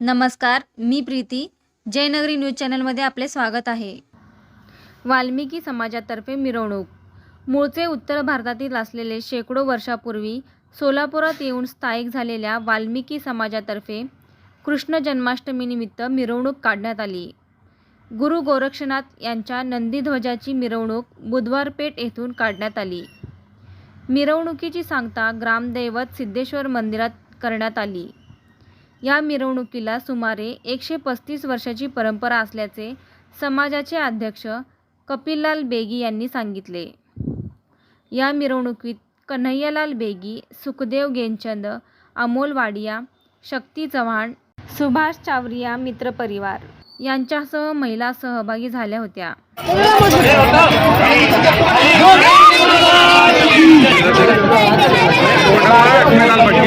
नमस्कार मी प्रीती. जयनगरी न्यूज चॅनलमध्ये आपले स्वागत आहे. वाल्मिकी समाजातर्फे मिरवणूक. मूळचे उत्तर भारतातील असलेले शेकडो वर्षापूर्वी सोलापुरात येऊन स्थायिक झालेल्या वाल्मिकी समाजातर्फे कृष्ण जन्माष्टमीनिमित्त मिरवणूक काढण्यात आली. गुरु गोरक्षनाथ यांच्या नंदीध्वजाची मिरवणूक बुधवार पेठ येथून काढण्यात आली. मिरवणुकीची सांगता ग्रामदैवत सिद्धेश्वर मंदिरात करण्यात आली. या मिरवणुकीला सुमारे एकशे पस्तीस वर्षाची परंपरा असल्याचे समाजाचे अध्यक्ष कपिललाल बेगी यांनी सांगितले. या मिरवणुकीत कन्हैयालाल बेगी सुखदेव गेनचंद अमोल वाडिया शक्ती चव्हाण सुभाष चावरिया मित्रपरिवार यांच्यासह महिला सहभागी झाल्या होत्या.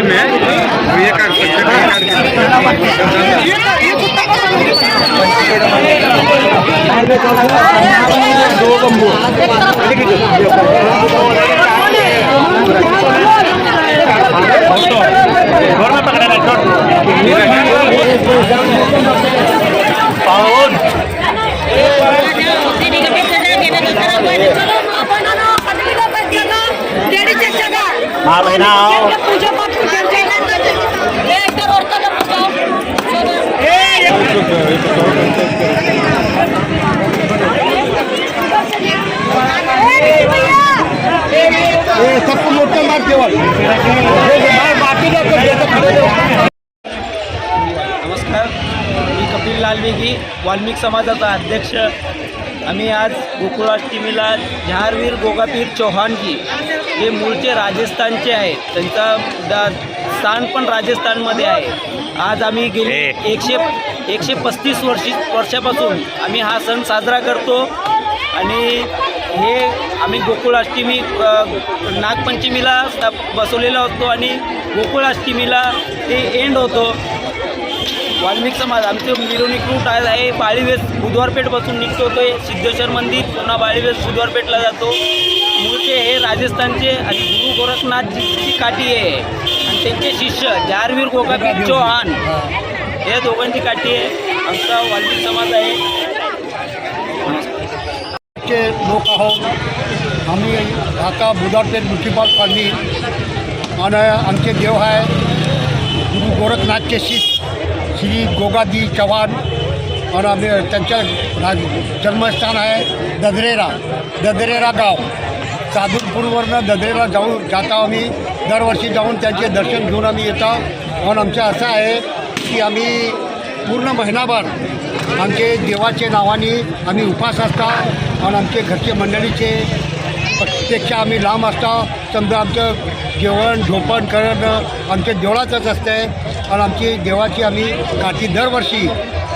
में ये काट हा बहिणा सबको मोठं मार केवळ नमस्कार. मी कपिल लालवेगी वाल्मिक समाजाचा अध्यक्ष. आम्ही आज गोकुळाष्टमीला जहारवीर गोगापीर चौहानजी हे मूळचे राजस्थानचे आहेत. त्यांचा दा स्थान पण राजस्थानमध्ये आहे. आज आम्ही गेले एकशे एकशे पस्तीस वर्षी वर्षापासून आम्ही हा सण साजरा करतो. आणि हे आम्ही गोकुळाष्टमी नागपंचमीला बसवलेला होतो आणि गोकुळाष्टमीला ते एंड होतो. वाल्मिक समाज आमचं मिरवणूक रूट आहे आहे बाळीवेस बुधवारपेठपासून निघतो तो सिद्धेश्वर मंदिर पुन्हा बाळीवेस बुधवारपेठला जातो. मूळचे हे राजस्थानचे आणि गुरु गोरखनाथजीची काठी आहे. आणि त्यांचे शिष्य जारवीर गोगापीर चौहान हे दोघांची काठी आहे. आमचा वाल्मिक समाज आहे. चे लोक आहोत. आम्ही आता बुधारपेठ म्युन्सिपल कॉलनी आणि आमचे देव आहे. गुरु गोरखनाथचे शिष्य श्री गोगादी चव्हाण. आणि आम्ही त्यांच्या राज जन्मस्थान आहे ददरेरा ददरेरा गाव. साधूरपूरवरनं ददरेला जाऊन जाता आम्ही. दरवर्षी जाऊन त्यांचे दर्शन घेऊन आम्ही येतो. आणि आमचं असं आहे की आम्ही पूर्ण महिनाभर आमचे देवाचे नावाने आम्ही उपास असता आणि आमचे घरचे मंडळीचे प्रत्यक्ष आम्ही लांब असता. समजा आमचं जेवण झोपण करणं आमच्या देवळातच असते आणि आमची देवाची आम्ही काठी दरवर्षी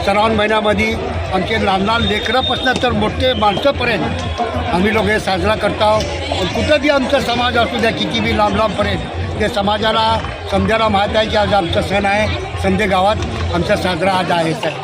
श्रावण महिन्यामध्ये आमचे लहान लहान लेकरापासून तर मोठे माणसंपर्यंत आम्ही लोक हे साजरा करतो. आणि कुठं बी आमचा समाज असू द्या किती बी लांब लांबपर्यंत ते समाजाला समजायला माहीत आहे की आज आमचा सण आहे. संदे गावात आमचा साजरा आज आहे सर